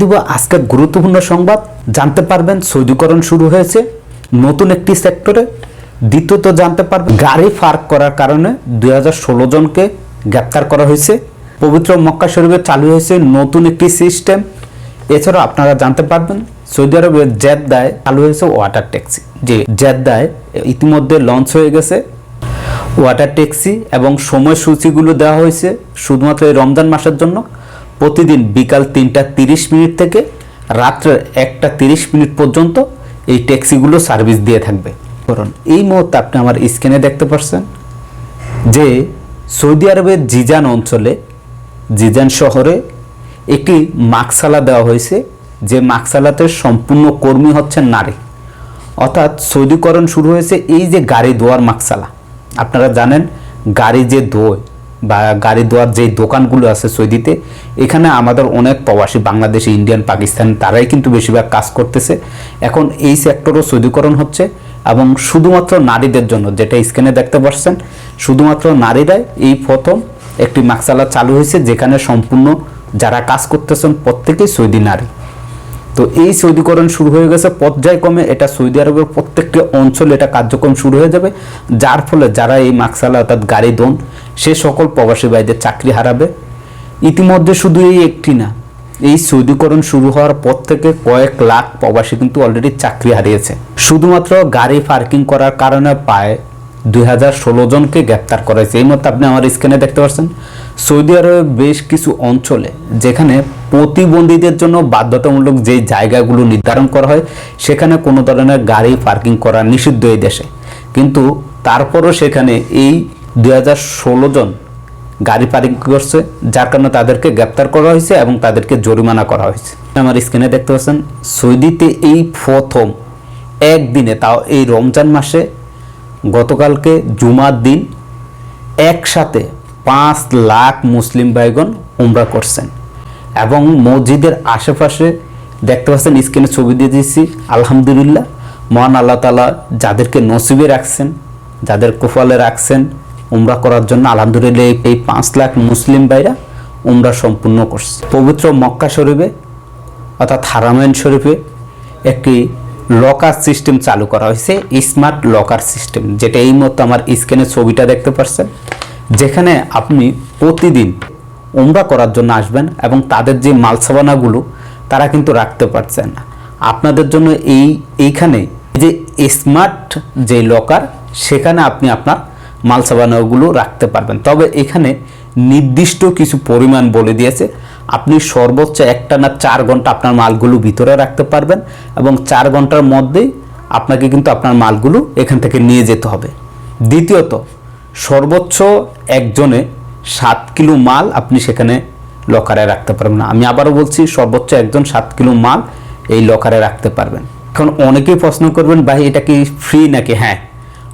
দিব। আজকের গুরুত্বপূর্ণ সংবাদ, জানতে পারবেন সৌদিকরণ শুরু হয়েছে নতুন একটি সেক্টরে। দ্বিতীয়ত জানতে পারবেন গাড়ি পার্ক করার কারণে দু হাজার ষোলো জনকে গ্রেপ্তার করা হয়েছে। পবিত্র মক্কা শরীফে চালু হয়েছে নতুন একটি সিস্টেম। এছাড়াও আপনারা জানতে পারবেন সৌদি আরবের জেদ্দায় চালু হয়েছে ওয়াটার ট্যাক্সি। যে জেদ্দায় ইতিমধ্যে লঞ্চ হয়ে গেছে ওয়াটার ট্যাক্সি এবং সময়সূচিগুলো দেওয়া হয়েছে শুধুমাত্র এই রমজান মাসের জন্য। প্রতিদিন বিকাল তিনটা তিরিশ মিনিট থেকে রাত্রে একটা তিরিশ মিনিট পর্যন্ত এই ট্যাক্সিগুলো সার্ভিস দিয়ে থাকবে। কারণ এই মুহূর্তে আপনি আমার স্ক্রিনে দেখতে পাচ্ছেন যে সৌদি আরবের জিজান অঞ্চলে, জিজান শহরে একটি মাকসালা দেওয়া হয়েছে, যে মাকসালাতে সম্পূর্ণ কর্মী হচ্ছেন নারী। অর্থাৎ সৌদিকরণ শুরু হয়েছে এই যে গাড়ি ধোয়ার মাকসালা। আপনারা জানেন, গাড়ি যে ধোয় বা গাড়ি ধোয়ার যে দোকানগুলো আছে সৌদিতে, এখানে আমাদের অনেক প্রবাসী বাংলাদেশি, ইন্ডিয়ান, পাকিস্তান, তারাই কিন্তু বেশিরভাগ কাজ করতেছে। এখন এই সেক্টরও সৌদিকরণ হচ্ছে এবং শুধুমাত্র নারীদের জন্য, যেটা স্ক্রিনে দেখতে পাচ্ছেন, শুধুমাত্র নারীরাই এই প্রথম একটি মাকসালা চালু হয়েছে, যেখানে সম্পূর্ণ যারা কাজ করতেছেন প্রত্যেকেই সৌদি নারী। তো এই সৌদিকরণ শুরু হয়ে গেছে। পর্যায়ক্রমে এটা সৌদি আরবের প্রত্যেকটি অঞ্চলে এটা কার্যক্রম শুরু হয়ে যাবে, যার ফলে যারা এই মাকসালা অর্থাৎ গাড়ি দোন সে সকল প্রবাসী ভাইদের চাকরি হারাবে। ইতিমধ্যে শুধু এই একটি না, এই সৌদিকরণ শুরু হওয়ার পর থেকে কয়েক লাখ প্রবাসী কিন্তু অলরেডি চাকরি হারিয়েছে। শুধুমাত্র গাড়ি পার্কিং করার কারণে পায় দুই হাজার ষোলো জনকে গ্রেপ্তার করা হয়েছে এই মধ্যে আপনি আমার স্ক্রিনে দেখতে পাচ্ছেন, সৌদি আরবের বেশ কিছু অঞ্চলে যেখানে প্রতিবন্ধীদের জন্য বাধ্যতামূলক যে জায়গাগুলো নির্ধারণ করা হয়, সেখানে কোনো ধরনের গাড়ি পার্কিং করা নিষিদ্ধ এই দেশে। কিন্তু তারপরও সেখানে এই দুই হাজার ষোলো জন গাড়ি পার্কিং করছে, যার কারণে তাদেরকে গ্রেপ্তার করা হয়েছে এবং তাদেরকে জরিমানা করা হয়েছে। আমার স্ক্রিনে দেখতে পাচ্ছেন, সৌদিতে এই প্রথম একদিনে তাও এই রমজান মাসে গতকালকে জুমার দিন একসাথে পাঁচ লাখ মুসলিম ভাইগণ উমরা করছেন। এবং মসজিদের আশেপাশে দেখতে পাচ্ছেন, স্ক্রিনে ছবি দিয়ে দিচ্ছি আলহামদুলিল্লাহ, মহান আল্লাহ তালা যাদেরকে নসিবে রাখছেন, যাদের কুফলে রাখছেন, উমরা করার জন্য আলহামদুলিল্লাহ এই- পাঁচ লাখ মুসলিম ভাইরা উমরা সম্পূর্ণ করছে। পবিত্র মক্কা শরীফে, অর্থাৎ হারামাইন শরীফে একটি লকার সিস্টেম চালু করা হয়েছে স্মার্ট লকার সিস্টেম যেটা এই মতো আমার স্ক্রিনে ছবিটা দেখতে পাচ্ছেন যেখানে আপনি প্রতিদিন উমরা করার জন্য আসবেন এবং তাদের যে মালসাবানাগুলো তারা কিন্তু রাখতে পারছেন না। আপনাদের জন্য এই, এইখানে যে স্মার্ট যে লকার সেখানে আপনি আপনার মালসাবানাগুলো রাখতে পারবেন। তবে এখানে নির্দিষ্ট কিছু পরিমাণ বলে দিয়েছে। আপনি সর্বোচ্চ একটা না চার ঘণ্টা আপনার মালগুলো ভিতরে রাখতে পারবেন এবং চার ঘণ্টার মধ্যেই আপনাকে কিন্তু আপনার মালগুলো এখান থেকে নিয়ে যেতে হবে। দ্বিতীয়ত, সর্বোচ্চ একজনে সাত কিলো মাল আপনি সেখানে লকারে রাখতে পারবেন আমি আবারও বলছি, সর্বোচ্চ একজন সাত কিলো মাল এই লকারে রাখতে পারবেন। এখন অনেকেই প্রশ্ন করবেন, ভাই, এটা কি ফ্রি নাকি? হ্যাঁ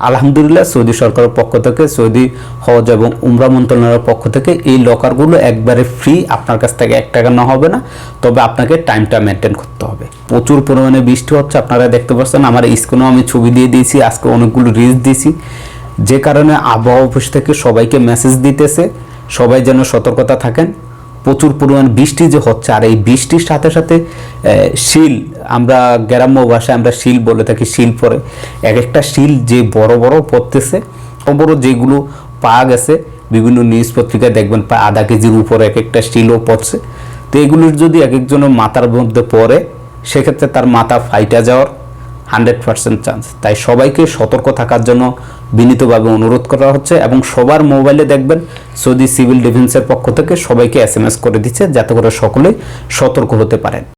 আলহামদুলিল্লাহ, সৌদি সরকারের পক্ষ থেকে, সৌদি হজ এবং উমরা মন্ত্রণালয়ের পক্ষ থেকে এই লকারগুলো একবারে ফ্রি আপনার কাছ থেকে এক টাকা না হবে না। তবে আপনাকে টাইমটা মেনটেন করতে হবে। প্রচুর পরিমাণে বৃষ্টি হচ্ছে, আপনারা দেখতে পাচ্ছেন, আমার স্ক্রিনেও আমি ছবি দিয়ে দিয়েছি, আজকে অনেকগুলো রিলস দিয়েছি। যে কারণে আবহাওয়া অফিস থেকে সবাইকে মেসেজ দিতেছে, সবাই যেন সতর্কতা থাকেন। প্রচুর পরিমাণ বৃষ্টি যে হচ্ছে, আর এই বৃষ্টির সাথে সাথে শিল, আমরা গ্রাম্য ভাষায় আমরা শিল বলে থাকি, শিল পরে। এক একটা শিল যে বড় বড় পড়তেছে বড় যেগুলো পাওয়া গেছে, বিভিন্ন নিউজ পত্রিকায় দেখবেন, প্রায় আধা কেজির উপরে এক একটা শিলও পড়ছে। তো এগুলোর যদি এক একজনের মাথার মধ্যে পড়ে, সেক্ষেত্রে তার মাথা ফাইটা যাওয়ার হান্ড্রেড পার্সেন্ট চান্স তাই সবাইকে সতর্ক থাকার জন্য বিনীতভাবে অনুরোধ করা হচ্ছে এবং সবার মোবাইলে দেখবেন সৌদি সিভিল ডিফেন্সের পক্ষ থেকে সবাইকে এস করে দিচ্ছে যাতে করে সকলেই সতর্ক হতে পারেন।